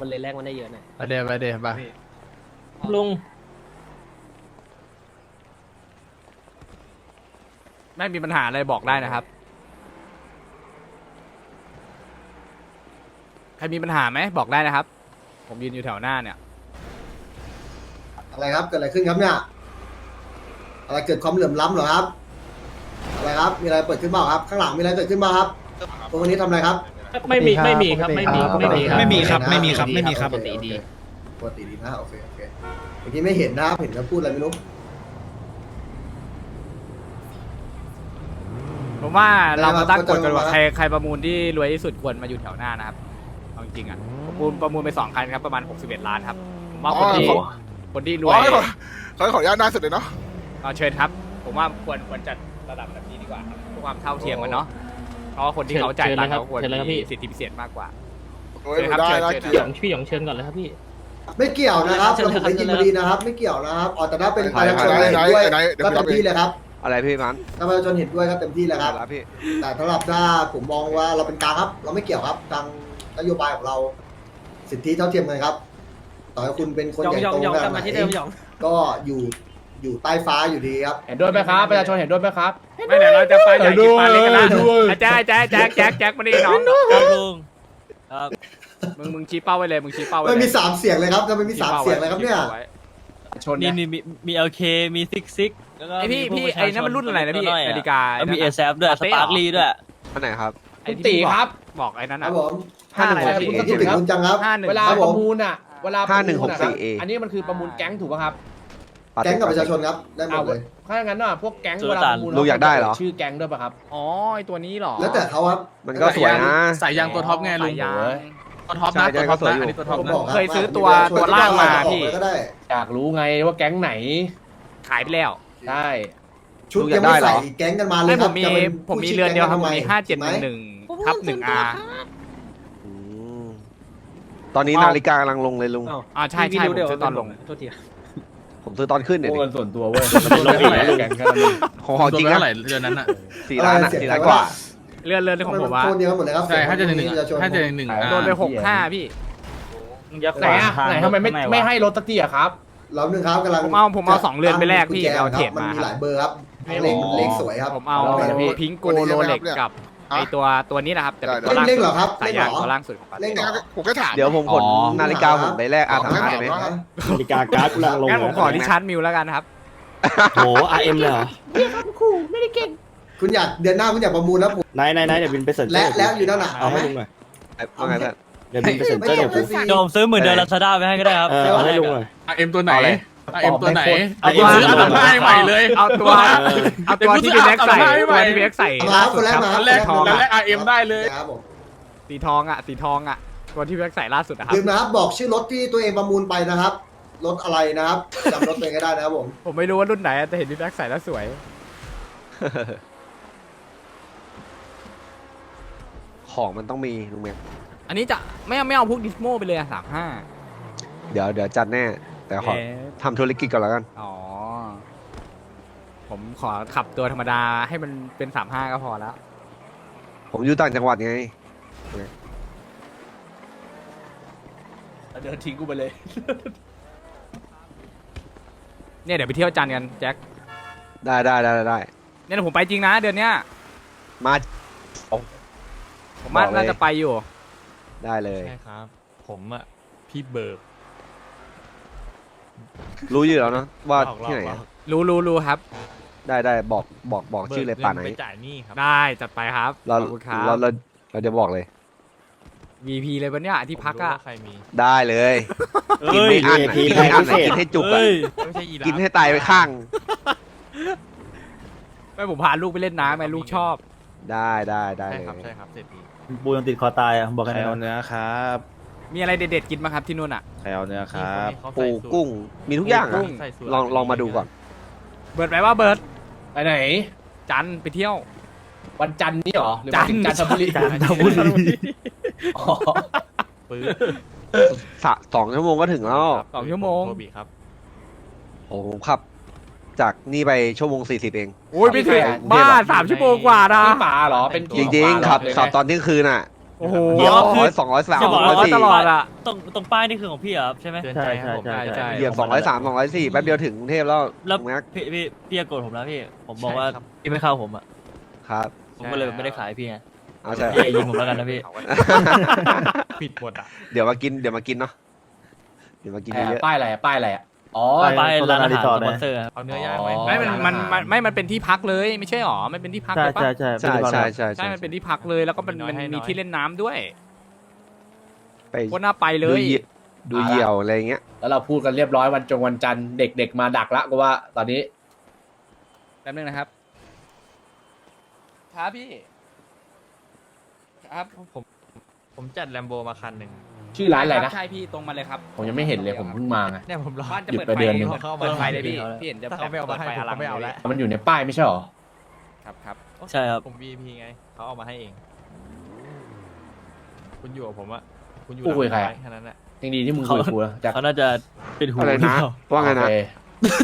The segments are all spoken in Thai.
มันเลยแลกมันได้เยอะหน่อยไปเดี๋ยวไปเดี๋ยวไปลุงไม่มีปัญหาอะไรบอกได้นะครับ ใครมีปัญหาไหมบอกได้นะครับ ผมยืนอยู่แถวหน้าเนี่ย อะไรครับเกิดอะไรขึ้นครับเนี่ย อะไรเกิดความเหลื่อมล้ำเหรอครับ อะไรครับ มีอะไรเปิดขึ้นบ้างครับ ข้างหลังมีอะไรเกิดขึ้นบ้างครับคนคนนี้ทำอะไรครับ ไม่มีไม่มีครับไม่มีไม่มีครับไม่มีครับไม่มีครับไม่มีครับปกติดีปกติดีนะโอเคโอเคเมื่อกี้ไม่เห็นนะครับเห็นแล้วพูดอะไรไม่รู้ผมว่าเรามาตั้งกฎกันว่าได้ครับใครใครประมูลที่รวยที่สุดควรมาอยู่แถวหน้านะครับเอาจริงๆอะประมูลประมูลไปสองคันครับประมาณ 61 ล้านครับผมว่าคนที่อ๋อคนที่รอ๋วอยขอขอขออนุญาตหน้าสุดเลยเนาะเอาเชิญครับ ผมว่าควรควรจัดระดับแบบนี้ดีกว่าครับเพื่อความเท่าเทียมกันเนาะ เพราะว่าคนที่เขาจ่ายตังค์เขาควรมีสิทธิพิเศษมากกว่าโอ้ยเชิญครับได้เชิญนะเชิญเกีพี่หยยรองติพี่หยองเชิญก่อนเลยครับพี่ ไม่เกี่ยวนะครับเชิญเราครับผมได้ยินเชิญพเลยอดีนะครับ ไม่เกี่ยวนะครับอ๋อแต่ถ้าเป็นประชาชนไหนเห็นไหนด้วยไหนเดี๋ยวก็พี่รับเต็มที่เลยครับอะไรพี่มันถ้าประชาชนเห็นด้วยก็เต็มที่เลยครับแล้วพี่ แต่สำหรับถ้าผมมองว่าเราเป็นกลางครับ เราไม่เกี่ยวครับทางนโยบายของเรา สิทธิเท่าเทียมกันครับ ต่อให้คุณเป็นคนหยองใหญ่หยองโตหยองขกลับนามาดที่ไหเดิมนหยอง ก็อยู่ อยู่ใต้ฟ้าอยู่ดีครับเห็นด้วยไหมครับประชาชนเห็นด้วยไหมครับ ไม่เดี๋ยวเราจะไปอยากกินปลาเล็กกันนะเห็นด้วยอะแจ๊คแจ๊คแจ๊คแจ๊คแจ๊คมาดิน้องครับลุงครับมึงมึงชี้เป้าไว้เลยมึงชี้เป้าไว้ไม่เลยมีสามเสียงเลยครับทำไมมีชี้สามป้เสียงเลยครับเนี่ยชี้ป้าไว้ชนนี่เนี่ยนี่มีมีเอลเคมีซิกซิกแล้วก็ไอพี่มีพี่พวกปไอ้ระชาชนั่นมันรุ่นอะไรนะพี่ตัวอยนาฬิกาแล้วมีเอนั่นแซฟด้วยปาสเต้ปาร์คลีด้วยอันไหนครับไอ้คุณที่ตีบอกครับบอกไอ้นั่นครัอะบผมห้าอะไรนะคุพี่ณคิดถึงคุณจังครับห้าหนึ่งเวลาครับปผมระมูลอะเวลาประมูลอะ 5164A อันนี้มันคือประมูลแก๊งถูกป่ะครับ แก๊งกับประชาชนครับ ได้หมเอาดเลย ถ้าอย่างนั้นน่ะพวกแก๊งสุเวลลาต่านประมูลลุงอยากได้เหรอ ชื่อแก๊งด้วยป่ะครับ อ๋อไอตัวนี้เหรอแล้วแต่เขาครับ มันก็สวยนะ สายยางตัวท็อปไงลุงตัวท็อปนะตัวท็อปนะอันนี้ตัวท็อปผมนะบอกรับเคยซื้อตัวช่ยตัวล่างมาออกพี่เลยก็ได้ อยากรู้ไงว่าแก๊งไหนขายไปแล้ว ได้ ชุดลุงอยัยางกไม่ได้เหรอใส่แก๊งกันมาเลยไม่คผรับมมีจะเป็นผมมีผู้เรือนเดียวครับชื่ผมแก๊งมีทำไห้าเจ็ดหนึ่งหนึ่งทับหนึ่งอาอืมตอนนี้นาฬิกากำลังลงเลยลุงอ้าวอ่าใช่ใช่ผมซื้อตอนลง โทษที ผมซื้อตอนขึ้นเนี่ยโอ้ดิเงินส่วนตัวเว้ยลงอีกแล้วแก๊งแค่นั้นเองของของจริงนะเรือนนั้นอะสี่ล้านอะอะไรเสียสี่ล้านกว่าเรือนเรือนของผมว่าโทษเดียวกันหมดเลยครับใช่ห้าเจ็ดหนึ่งประชาชนห้าเจ็ดหนึ่งโดนไปหกห้าพี่ไหนอะไหนทำไมไม่ไม่ให้รถสักทีอะครับเราหนึ่งครับกำลังผมเอาผมเอาสองเรือนไปแลกพี่ตั้งเอาเทรดมันมามีครับหลายเบอร์ครับเลขมันเลขสวยครับผมเอาเอาเลยพี่พิงโกโรเล็กกับ ไอตัวตัวนี้นะครับ แต่เป็นตัวเล่นล่างเล่นสุเหรดอครับสายเล่นเหรยางอตัวล่างสุดของปาเล่นเต้เหรอ ผมแค่ถาม เดี๋ยวผมขนนาฬิกาผมไปแลกอาถรรพ์ได้ไหม นาฬิกาการ์ดกำลังลงงั้นผมขอที่ชาร์จมิวแล้วกันครับโห RM เลยเหรอคุณอยากเดือนหน้าคุณอยากประมูลแล้วผม นายนายนายเดี๋ยวบินไปเซ็นเตอและร์แล้วอยู่นั่นน่ะเอาเอาไหม ให้ลุงหน่อยว่าไงท่าน เดี๋ยวบินไปเซ็นเตอร์เดี๋ยวผมโดมซื้อหมื่นเดือนลาซาด้าไปให้ก็ได้ครับ เออเอาให้ลุงหน่อยเอ็มตัวไหน เอาเลย เอ็มตัวไหนเอาเอาตัวซื้ออันดับห้าใหม่เลยเอาตัวเอาตัวที่พี่แม็กใส่ตัวที่พี่แม็กใส่เอามาครับคนแรกมาครับแรกทองคนแรอะก RM ได้เลยครับผมสีทองอะสีทองอะตัวที่พี่แม็กใส่ล่าสุดนะครับลืมนะครับบอกชื่อรถที่ตัวเองประมูลไปนะครับรถอะไรนะครับจำรถตัวเองก็ได้นะครับผมผมไม่รู้ว่ารุ่นไหนอะแต่เห็นพี่แม็กใส่แล้วสวยของมันต้องมีลุงแม็กอันนี้จะไม่เอาไม่เอาพวกดิสโมไปเลยอะสามห้าเดี๋ยวเดี๋ยวจัดแน่ แต่ขอทำธุรกิจก่อนแล้วกัน อ๋อ ผมขอขับตัวธรรมดาให้มันเป็นสามห้าก็พอแล้ว ผมอยู่ต่างจังหวัดไง เดินทิ้งกูไปเลย เนี่ยเดี๋ยวไปเที่ยวจันทร์กันแจ็ค ได้ได้ได้ได้เนี่ยเดี๋ยวผมไปจริงนะ เดือนเนี้ย มา ผมว่าบอกเลย น่าจะไปอยู่ ได้เลย ใช่ครับ ผมอะพี่เบิร์ก รู้อยู่แล้วเนอะว่าที่ไหนอะรู้รู้รู้ครับ ได้ได้บอกบอกบอกชื่อเลยป่าไหนไปจ่ายหนี้ครับ ได้จัดไปครับเราขอบคุณครับเราเราเราจะบอกเลย VP เลยปะเนี่ยที่พักผมรู้อะว่าใครมีได้เลยกินเอ้ยไม่อั้นอะ VIP กินไม่อั้นอะพิเศษกินให้จุกอะเอ้ยไม่ใช่อีลากินให้ตายไปข้าง ไม่ผมพาลูกไปเล่นน้ำไงลูกชอบ ได้ได้ได้ใช่เลยครับใช่ครับเศรษฐีปูยังติดคอตายอะบอกใคให้รนะเอาเนื้อครับ มีอะไรเด็ดๆกินบ้างครับที่นู่นอะใครเอาเนื้อครับนี่เขาปูใส่สูตรกุ้งมีทุกอย่างกุ้อะงใส่สูตรลองลองมาดูก่อน เบิร์ดไปว่าเบิร์ดไปไหน จันทร์ไปเที่ยว วันจันทร์นี่เหรอหรือจันทร์จันทบุรีจันทบุรีอ๋อปื้อสะสองชั่วโมงก็ถึงแล้ว สองชั่วโมง โทบีครับโอ้ผมขับ จากนี่ไปชั่วโมงสี่สิบเอง โอ้ยไม่ถึงบ้าสามชั่วโมงกว่านะพี่ป่าเหรอเป็นจริงๆขับขับตอนเที่ยงคืนอะ โอ้โหเหยียบอ๋อสองคืร้ออยสองร้อยสามจะสบออกงร้อยว่าสี่ตลอดอะตรงตรงป้ายนี่คือของพี่เหรอครับใช่ไหมเตือนใช่ใจคใช่รับผมใช่ใช่ใช่ เหยียบสองร้อยสามสองร้อยสี่แป๊บเดียวถึงกรุงเทพแล้วแล้วถูกไหมพี่พี่พี่อย่าโกรธผมนะพี่ ผมบอกว่าใช่ครับ พี่ไม่เข้าผมอะครับผมก็เลยไม่ได้ขายพี่ไงเอาใช่พี่อย่ายิงผมแล้วกันนะพี่ ผิดหมดอะเดี๋ยวมากินเดี๋ยวมากินเนาะเดี๋ยวมากินไอ้เยอะป้ายอะไรอะป้ายอะไรอะ อ๋อป้ายป้ายร้านอาหารโฆษณารีสอร์สทนะปอนเซอร์ครับ เอาเนื้อย่างไหมอ๋อ ไม่มันมันมันไม่ มันเป็นที่พักเลยไม่ใช่หรอ มันเป็นที่พักใช่เลยปะใช่ใช่ๆใช่ใช่ใช่ ใช่ มันเป็นที่พักเลยแล้วก็มันมันมีที่เล่นน้ำด้วยไปโคตรน่าไปเลดูยเหยี่ดูเหยี่ยวอะไรอย่างเงี้ย แล้วเราพูดกันเรียบร้อยวันจงวันจันทร์เด็กๆมาดักละก็ว่าตอนนี้ แป๊บนึงนะครับครับพี่ ครับผมผมจัดแลมโบมาคันหนึ่ง ชื่อร้านอะไรนะ ใช่พี่ตรงมาเลยครับผมยังไม่เห็นเลยผมเพิ่งมาไง เนี่ยผมรอ บ้านจะหยุดเปิดไปไฟเดือนหนึ่ง เปิดไฟเลยพี่พี่เห็นจะถ้าเขาไม่เอามาให้ปิดฟผมก็ไม่เอาแล้ว มันอยู่ในป้ายไม่ใช่หรอ ครับครับ ใช่ครับ ผม VIP ไงเขาเอามาให้เอง คุณอยู่กับผมอะคุณอยู่กูคุยกับใคร หลัอะงไม้แค่นั้นแหละยังดีที่มึงคุยกับกูนะจากเขาน่าจะเป็นหูอะไรนะว่าไงนะโอเค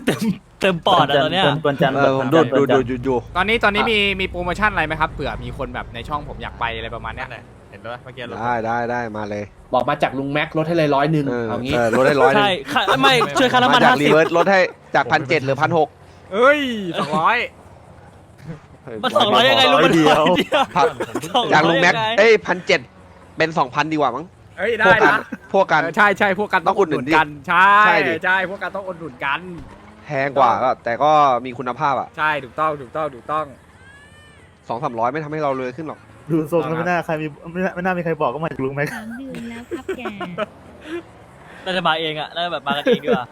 เต็มเต็มปอดอะตอนเนี้ยเปินจันทร์เออผมดูดูดูดูดูตอนนี้ตอนนี้มีมีโปรโมชั่นอะไรไหมครับเผื่อมีคนแบบในช่องผมอยากไปอะไรประมาณเนี้นั่ยนแหละ เห็นด้วยเมื่อกี้รถได้ได้ได้มาเลยบอกมาจากลุงแม็กลดให้เลยร้อยหนึ่งเออเอางี้ เออลดให้ร้อยหนึงใช่ค่าไม่ช่วยค่าน้ำมันมาจากห้ารีสิบเวิร์สลดให้จากพันเจ็ดหรือพันหกเอ้ยสองร้อยมันสองร้อยยังไงลุงมันร้อยเดียวสองร้อยจากลุงแม็กยังไงเอ้ยพันเจ็ดเป็นสองพันดีกว่ามั้งเอ้ยพได้วกกันนะพวกกัน เออใช่ใช่พวกกันต้องต้องอุอุดดหนุหนุนนดิกันใช่ใช่ดิ ใช่พวกกันต้องอุดหนุนกัน แพงกว่าก็แต่ก็มีคุณภาพอะใช่ถูกต้องถูกต้องถูกต้อง สองสามร้อยไม่ทำให้เราเลยขึ้นหรอก ดูทรงแล้วไม่น่าใครมีไม่น่าไม่น่ามีใครบอกก็มาจากลุงแม็ก สามเดือนแล้วครับแก น่าจะมาเองอะน่าจะแบบมากันเองดีกว่า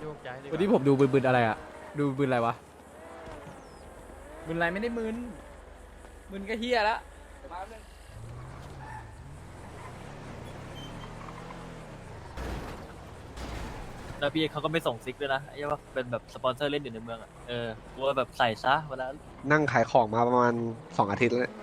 โยกย้ายดีกวันว่านี้ผมดูบึนๆอะไรอะ ดูบึนอะไรวะบึนอะไรไม่ได้มึนมึนก็เฮียละเดี๋ยวมาแป๊บนึง แล้วพี่เขาก็ไม่ส่งซิกด้วยนะไอ้ว่าเป็นแบบสปอนเซอร์เล่นอยู่ในเมืองอะเออกูว่าแบบใส่ซะเวลานั่งขายของมาประมาณสองอาทิตย์แล้วเนี่ย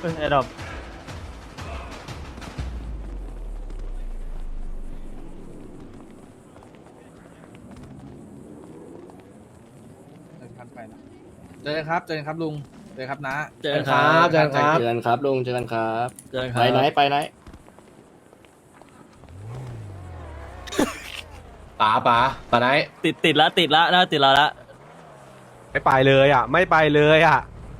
เออไอ้ดอก อกันครับเจอกันครับลุงเจอกันครับนะเจอเจอกันคครัรับบเจอกันครับเจอกันครับลุงเจอกันครับ เจอกันคไปรับไหนไปไหนป๋าป๋าป๋าไหนติดติดละติดละน่าติดละละ ไม่ไปเลยอะ ไม่ไปเลยอะ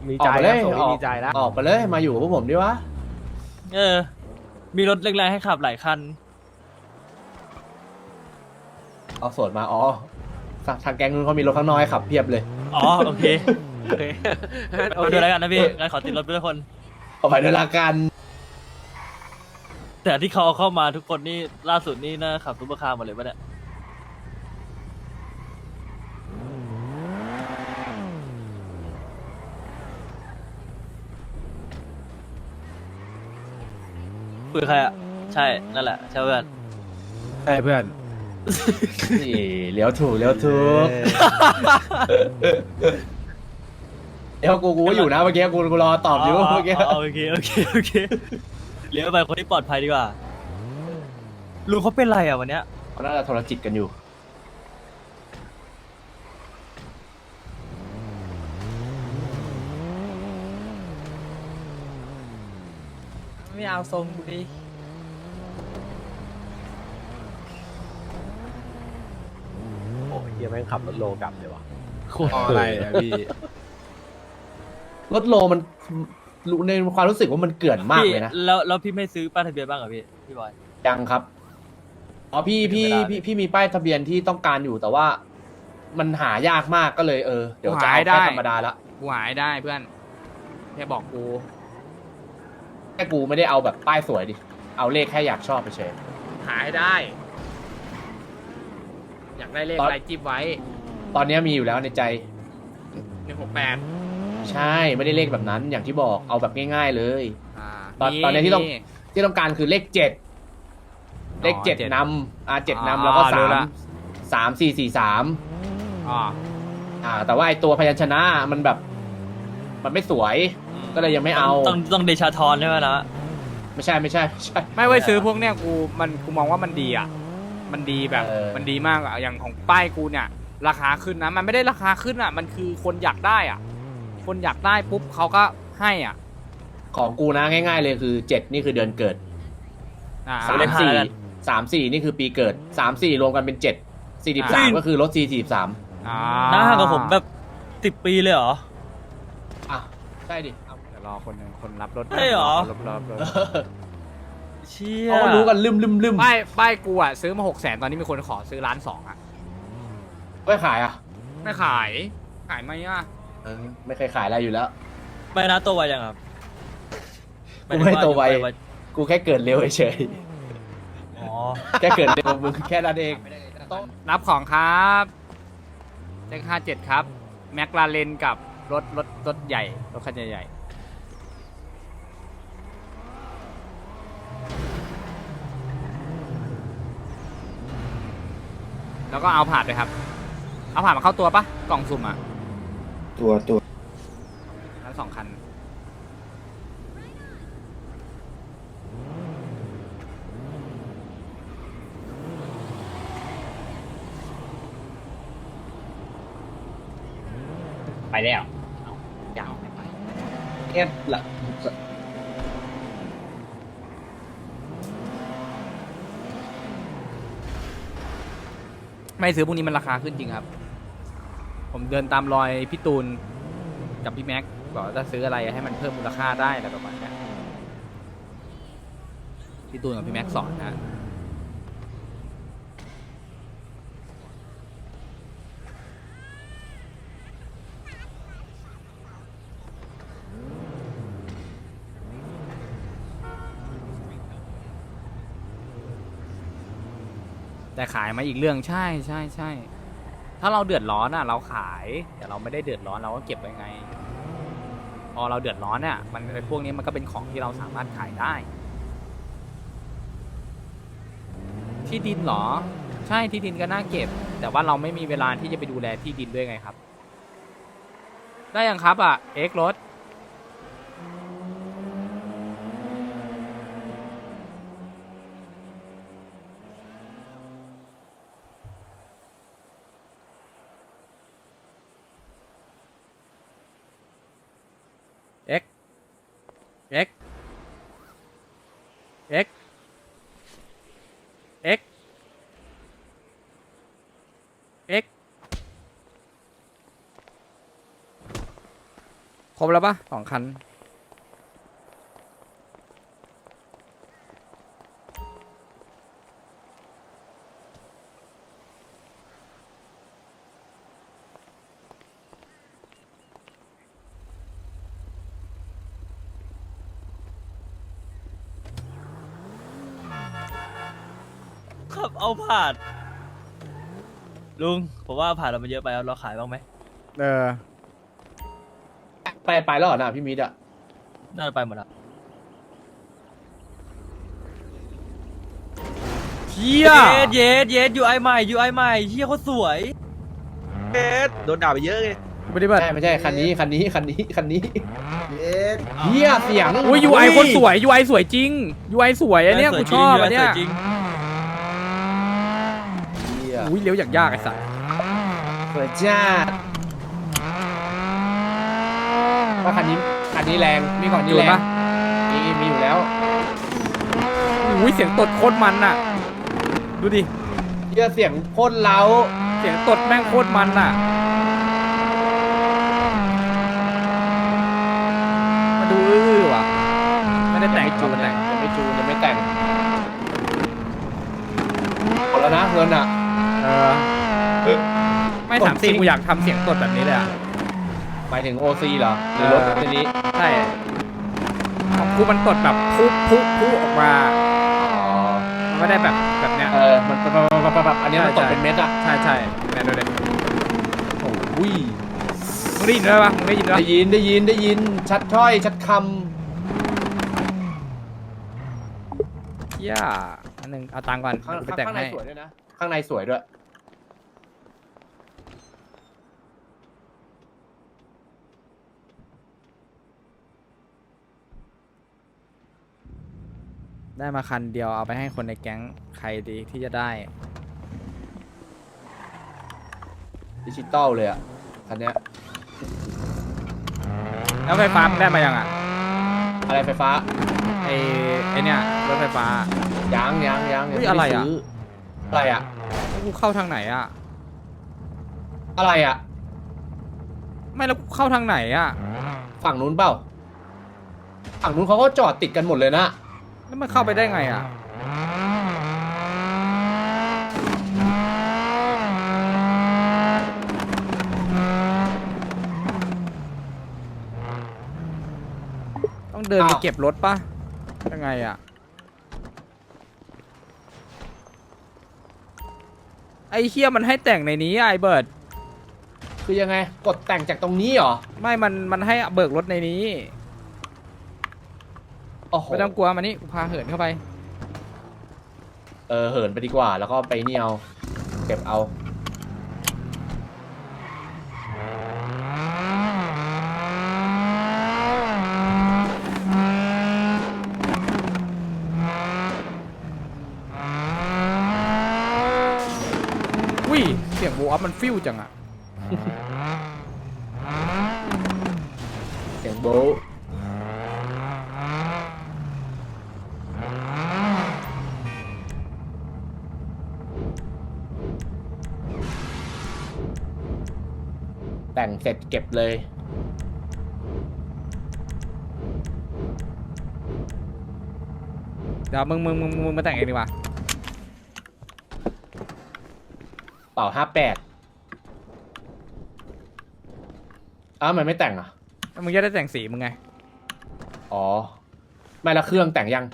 มีอใจอกไปเลแล้วยส่งอไม่อกมีใจแล้วออกไปเลยมาอยู่กับพวกผมดิวะเออ มีรถแรงๆให้ขับหลายคัน เอาโสดมาอ๋อทางแก๊งนู้นเขามีรถข้างนอกให้ขับเพียบเลย อ๋อ โอเคโอเคเอาดูแล้วกันนะพี่งั้นขอติดรถด้วยทุกคน เอาไปด้วยละกันแต่ที่เขาเอาเข้ามาทุกคนนี่ล่าสุดนี่น่าขับซุปเปอร์คาร์หมดเลยปะเนี่ย คุยกับใครอะ ใช่นั่นแหละ ใช่เพื่อน ใช่เพื่อน นี่เลี้ยวถูกเลี้ยวถูก เดี๋ยวกูกูก็อยู่นะเมื่อกี้กูกูรอตอบอยู่เมื่อกี้โอเคโอเคโอเคเลี้ยวไปคนที่ปลอดภัยดีกว่าลุงเขาเป็นไรอะวันเนี้ยเขาน่าจะโทรจิตกันอยู่ ไม่เอาทรงดูดิโอ้ยเฮียแม่งขับรถโลกลับเลยว่ะอะไรอะพี่ รถโลมันรู้ในความรู้สึกว่ามันเกลื่อนมากเลยนะ พี่แล้วแล้วพี่ไม่ซื้อป้ายทะเบียนบ้างเหรอพี่พี่บอย ยังครับ อ๋อพี่พี่ไม่ได้ พี่พี่มีป้ายทะเบียนที่ต้องการอยู่แต่ว่า มันหายากมากก็เลยเออ เดี๋ยวจะเอาหายได้ แค่ธรรมดาละกูหายได้เพื่อนแค่บอกกูแค่กูไม่ได้เอาแบบป้ายสวยดิ เอาเลขแค่อยากชอบไปเฉย หายได้ อยากได้เลขตอน อะไรจิ้มไว้ตอนนี้มีอยู่แล้วในใจหนึ่งหกแปด ใช่ไม่ได้เลขแบบนั้น อย่างที่บอกเอาแบบง่าย ๆเลย อ่าตอนมีตอนนี้ที่ต้องมีที่ต้องการคือเลขเจ็ดเลขเจ็ดเจ็ดนำอ่าเจ็ดอ๋อนำแล้วก็รู้สามละสามสี่สี่สามอ๋ออ่า แต่ว่าไอตัวพยัญชนะมันแบบ มันไม่สวยอืก็เลยยังไม่เอา ต้องต้องเดชาทรใช่ไหมนะไม่ใช่ไม่ใช่ไม่ใช่ไม่ไว้ยซื้อพวกเนี้ยกูมันกูมองว่ามันดีอะ มันดีแบบเออมันดีมากอะอย่างของป้ายกูเนี่ย ราคาขึ้นนะ มันไม่ได้ราคาขึ้นอะ มันคือคนอยากได้อะ คนอยากได้ปุ๊บเขาก็ให้อะของกูนะง่ายๆเลยคือเจ็ดนี่คือเดือนเกิดอ่าสามสี่สามสี่นี่คือปีเกิดสามสี่รวมกันเป็นเจ็ดสี่สิบสามก็คือลดสี่สิบสามอ่าหน้าห่างกับผมแบบสิบปีเลยเหรออะใช่ดิเอาเดี๋ยวรอคนหนึ่งคนรับรถใช่เหรอรับรถรับรถเชี่ยเขาก็รู้กันลืมลืมลืมป้ายป้ายกูอะซื้อมาหกแสนตอนนี้มีคนขอซื้อล้านสองอะไม่ขายอะ ไม่ขาย ขายไหมอะ เออไม่เคยขายอะไรอยู่แล้ว ไม่นะตัวไวยังครับกูไม่โตไว กูแค่เกิดเร็วเฉยอ๋อๆแค่เกิดเร็วมึงแค่นั้นเอง รับของครับเลขห้าเจ็ดครับ แม็กลาเรนกับรถรถรถใหญ่ รถคันใหญ่ๆแล้วก็เอาผ่านเลยครับ เอาผ่านมาเข้าตัวปะกล่องสุ่มอะ ตัวตัวทั้งสองคัน ไปแล้วยาวไม่ไปเอ็ดละไม่ซื้อพวกนี้มันราคาขึ้นจริงครับ ผมเดินตามรอยพี่ตูนกับพี่แม็กบอกว่าจะซื้ออะไรให้มันเพิ่มมูลค่าได้อะไรประมาณเนี้ยพี่ตูนกับพี่แม็กสอนนะ แต่ขายมาอีกเรื่องใช่ใช่ใช่ ถ้าเราเดือดร้อนอะ เราขาย แต่เราไม่ได้เดือดร้อนเราก็เก็บไว้ไง พอเราเดือดร้อนเนี่ยมันไอ้พวกนี้มันก็เป็นของที่เราสามารถขายได้ ที่ดินเหรอ ใช่ที่ดินก็น่าเก็บ แต่ว่าเราไม่มีเวลาที่จะไปดูแลที่ดินด้วยไงครับ ได้ยังครับอะเอ็กรถ รบแล้วปะสองคัน ขับเอาผ่านลุง ผมว่าผ่านเรามันเยอะไปเอาเราขายบ้างไหม เออ ไปไปแล้วเหรอนะพี่มิดอะน่าจะไปหมดละเฮียเย็ดเย็ดเย็ดยูไอใหม่ยูไอใหม่เฮียเขาสวยเอ็ดโดนด่าไปเยอะไงปฏิบัติ ใช่ไม่ใช่คันนี้คันนี้คันนี้คันนี้เอ็ดเฮียเสียงอุ้ย UI คนสวย UI สวยจริง UI สวยอันเนี้ยสวกูยชอบจริงอันเนี้ยสวยจริงเฮียอุ้ยเลี้ยวอย่างยากไอ้สัสสวยจ้า ว่าคันนี้คันนี้แรงมีก่อนนี้จูแรนงปะมีมีอยู่แล้วอุ้ยเสียงตดโคตรมันน่ะ ดูดิเฮียเสียงโคตรเล้าเสียงตดแม่งโคตรมันน่ะมาดูอื้อๆว่ะไม่ได้แต่งจูนแต่งยังไม่จูนยังไม่แต่งหมดแล้วนะเงินอะเออไม่ถามสิกูอยากทำเสียงตดแบบนี้เลยอะ หมายถึงโอซีเหรอหรือรถเออคันนี้ใช่ของกูมันตดแบบพุพุพุออกมาอ๋อมันไม่ได้แบบแบบเนี้ยเออมันแบบแบบแบบแบบอันนี้มันตกเป็นเม็ดอะใช่ใช่แม่ดูดิโอ้ยมึงได้ยินด้วยปะมึงได้ยินด้วยได้ยินได้ยินได้ยินชัดถ้อยชัดคเฮียอันหนึ่งเอาตังค์ก่อนำข้างกูไปแต่งข้างในให้สวยด้วยนะข้างในสวยด้วย ได้มาคันเดียวเอาไปให้คนในแก๊งใครดีที่จะได้ ดิจิตอลเลยอะคันเนี้ยแล้วไฟฟ้ามึงได้มายังอะอะไรไฟฟ้าไอไอเนี่ยรถไฟฟ้ายังยังยังยังอุ๊ยม่ด้อะไรอะซื้อะไรอะ กูเข้าทางไหนอะ อะไรอะ ไม่แล้วกูเข้าทางไหนอะ ฝั่งนู้นเปล่า ฝั่งนู้นเขาก็จอดติดกันหมดเลยนะ แล้วมันเข้าไปได้ไงอะต้องเดินไปอ้าวเก็บรถปะยังไงอะ ไอ้เฮียมันให้แต่งในนี้อะไอ้เบิร์ดคือยังไง กดแต่งจากตรงนี้เหรอ ไม่มันมันให้เบิกรถในนี้ โอ้โหไม่ต้องกลัวมานี่กูพาเหินเข้าไป เออเหินไปดีกว่า แล้วก็ไปนี่เอาเก็บเอา อุ้ย เสียงบูอัพมันฟิวจังอะ เสียงโบ๊ะ แต่งเสร็จเก็บเลย เดี๋ยวมึงมึงมึงมึงมาแต่งเองดีกว่าเป่าห้าแปดอ้าวมันไม่แต่งอะ แล้วมึงจะได้แต่งสีมึงไง อ๋อ ไม่ละเครื่องแต่งยัง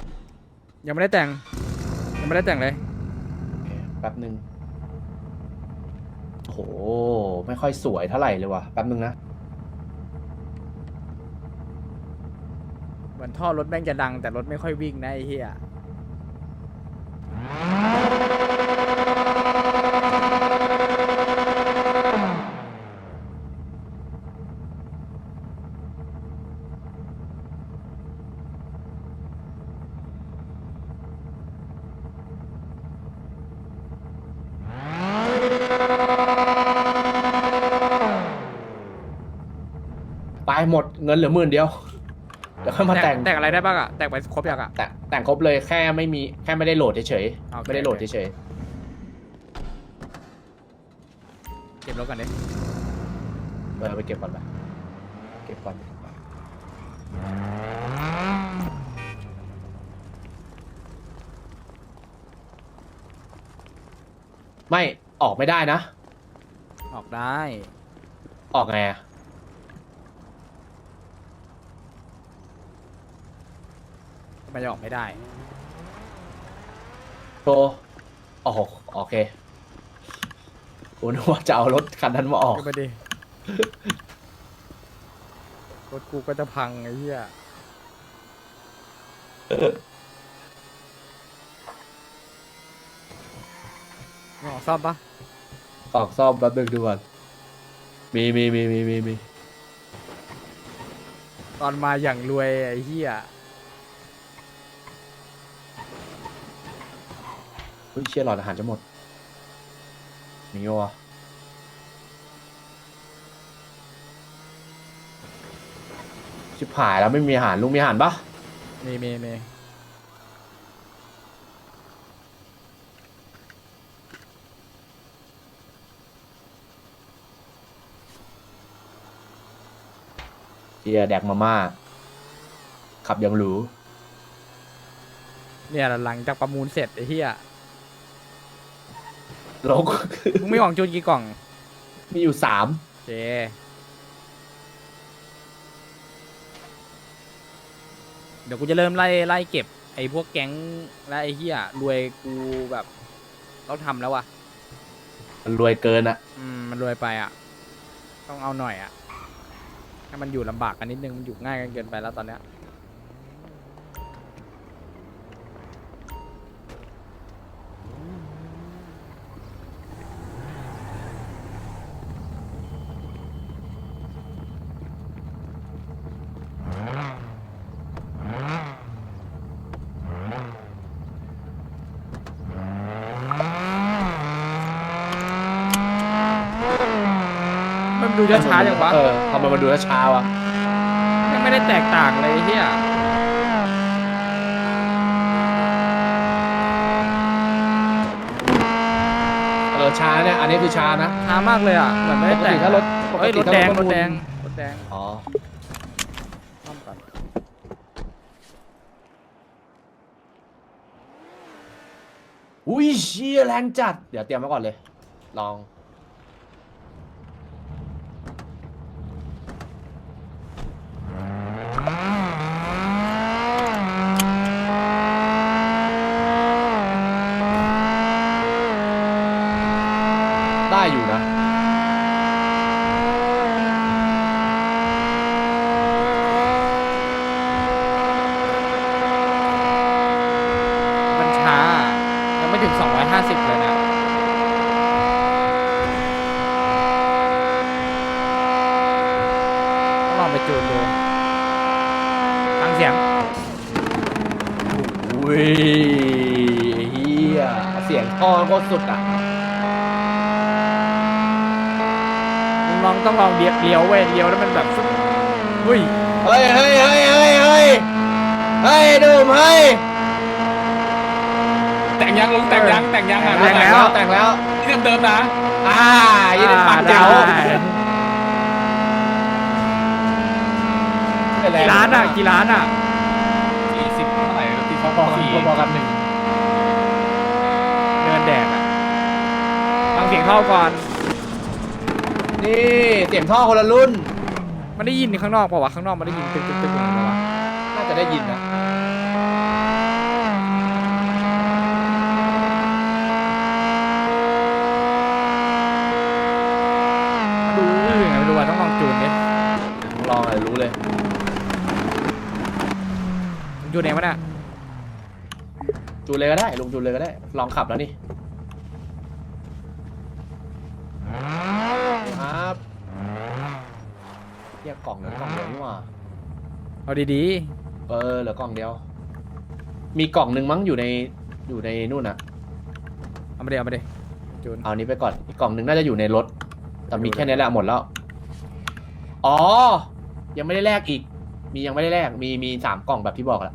ยังไม่ได้แต่ง ยังไม่ได้แต่งเลย โอเคแป๊บหนึ่งโอ้โห ไม่ค่อยสวยเท่าไหร่เลยว่ะ แป๊บหนึ่งนะ เหมือนท่อรถแม่งจะดังแต่รถไม่ค่อยวิ่งนะไอ้เหี้ย หมดเงินเหลือหมื่นเดียวเดี๋ยวค่อยมาแต่งแต่งอะไรได้บ้างอะแต่งไปครบยังอะแต่แต่งครบเลยแค่ไม่มีแค่ไม่ได้โหลดเฉยโอเค ๆไม่ได้โหลดเฉยเก็บรถกันดิๆเออไปเก็บก่อนไปเก็บก่อนไม่ออกไม่ได้นะ ออกได้ ออกไงอะ ทำไมจะออกไม่ได้โตโอ้โหโอเคกูนึกว่าจะเอารถคันนั้นมาออก ก็ไปดิ รถกูก็จะพังไอ้เหี้ยมึงออกซ่อมปะออกซ่อมแป๊บนึงดูก่อน มีมีมีมีมีมีตอนมาอย่างรวยไอ้เหี้ย ฮ้ยเชี่ยหลอดอาหารจะหมด มีวะชิบหายแล้วไม่มีอาหารลุงมีอาหารปะมีมีมีเฮียแดกมาม่า ขับยังหรู เนี่ยหลังจากประมูลเสร็จไอ้เหี้ยโลกมึงไม่หวังจูนกี่กล่องมีอยู่สามโอเคเดี๋ยวกูจะเริ่มไล่ไล่เก็บ ไอ้พวกแก๊งและไอ้เหี้ยรวยกูแบบต้องทำแล้วว่ะ มันรวยเกินอะอืมมันรวยไปอะ ต้องเอาหน่อยอะให้มันอยู่ลำบากกันนิดนึงมันอยู่ง่ายกันเกินไปแล้วตอนเนี้ย ดูช้าๆอย่างวะเออทำไมมันดูช้าๆวะยังไม่ได้แตกต่างเลยไอ้เฮียเออช้าเนี่ยอันนี้คือช้านะช้ามากเลยอะเหมือนไม่ปได้กแตติกถ้ารถปกเอ้ยติรถถ้าแดงปรระถมูลแดงรถแดงอ๋อซ่อมก่อนอุ้ยเชี่ยแรงจัด เดี๋ยวเตรียมไว้ก่อนเลย ลอง ได้อยู่นะ มันช้ายังไม่ถึง 250 เลยนะต้องลองไปจูนดูฟังเสียง อุ้ยเฮียเสียงท่อโคตรสุดอะมึงลองต้องลองเลี้ยวเลี้ยวเว้ยเลี้ยวแล้วมันแบบฟึ๊บอุ้ยเฮ้ยเฮ้ยเฮ้ยเฮ้ยเฮ้ยเฮ้ยดูมเฮ้ยแต่งยังลุงแต่งยังแต่งยังอะแต่งแล้วแต่งแล้วที่เดิมๆนะอ่ายี่สิบปัดเจ๋วได้กี่ล้านอะกี่ล้านอะ สี่สิบเท่าไหร่ ตีพอพอสี่พอๆกันหนึ่งเดินแดกอะฟังเสียงท่อก่อน นี่เสียงท่อคนละรุ่น มันได้ยินข้างนอกเปล่าวะข้างนอกมันได้ยินตึกตึกตึกอย่างนี้เปล่าวะน่าจะได้ยินนะ ดูอื้อไงไม่รู้ว่าต้องลองจูนดิลองเลยรู้เลยมึงจูนเองปะเนี่ย จูนเลยก็ได้ลุงจูนเลยก็ได้ ลองขับแล้วนี่ครับเรียกกล่องเหลือกล่องเดียวนี่หว่าเอาดีเออเหลือกล่องเดียว มีกล่องหนึ่งมั้งอยู่ในอยู่ในนู่นอะๆ เอามาเดี๋ยวเอามาเดี๋ยวจูน เอานี้ไปก่อนอีกกล่องหนึ่งน่าจะอยู่ในรถ แต่มีแค่นี้แหละหมดแล้ว อ๋อ ยังไม่ได้แลกอีก มียังไม่ได้แลกมีมีสามกล่องแบบที่บอกแหละ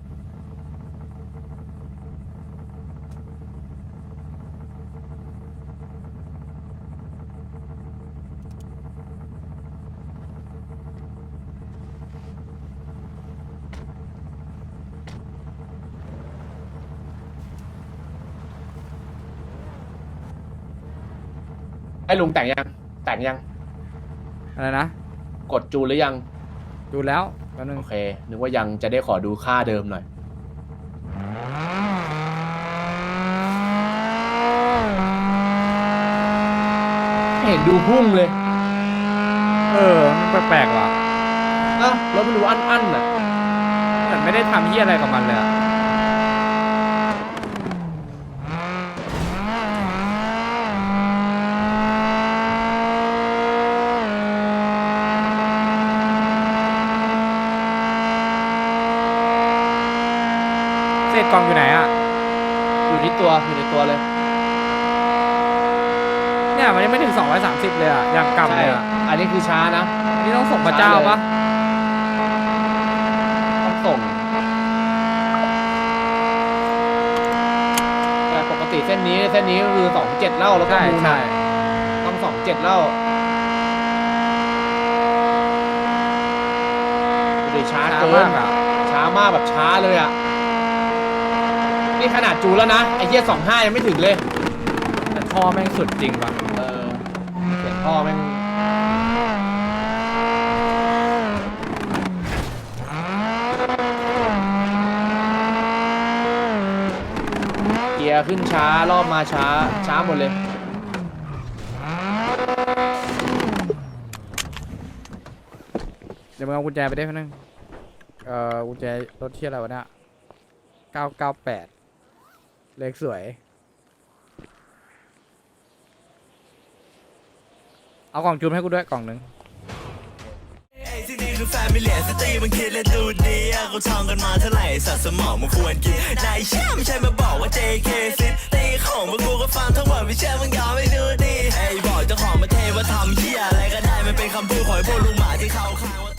อ้ลุงแต่งยังแต่งยังอะไรนะกดจูนหรือยังจูนแล้วแป๊บนึงโอเคนึกว่ายังจะได้ขอดูค่าเดิมหน่อยไม่เห็นดูพุ่งเลยเออมันแปลกๆว่ะอะรถมันดูอั้นๆน่ะเหมือนไม่ได้ทำที่อะไรกับมันเลยอะ กล่องอยู่ไหนอะอยู่ที่ตัวอยู่ในตัวเลย เนี่ยมันยังไม่ถึง 230 เลยอะอย่างกลับใช่ เลยอะอันนี้คือช้านะอันนี่ต้องส่งพระเจ้าปะต้องส่ง แต่ปกติเส้นนี้เส้นนี้ก็คือสองเจ็ดเล่าแล้วก็ใช่มูลใช่นะต้องสองเจ็ดเล่าดูดิช้าช้าเกิมานกอะช้ามากแบบช้าเลยอะ นี่ขนาดจูนแล้วนะ ไอ้เหี้ยสองห้ายังไม่ถึงเลยแต่ท่อแม่งสุดจริงว่ะเออเสียงท่อแม่งเกียร์ขึ้นช้ารอบมาช้าช้าหมดเลย เดี๋ยวมึงเอากุญแจไปได้เพื่อนงเอ่อกุญแจรถที่อะไรวะเนี่ย998 เลขสวย เอากล่องจูนให้กูด้วยกล่องหนึ่งที่นี่คือแฟมิเลียสตรีมันคิดและดูดีอะกูทองกันมาเท่าไหร่สัตว์สมองมันควรกินนายเชื่อไม่ใช่มาบอกว่า JK ซิตีของมึงกูก็ฟังทั้งหมดไม่เชื่อมึงยอมไม่ดูดีไอ้บอกเจ้าของประเทศว่าทำเหี้ยอะไรก็ได้มันเป็นคำพูดขอให้พวกลุงหมาที่เขาข้าง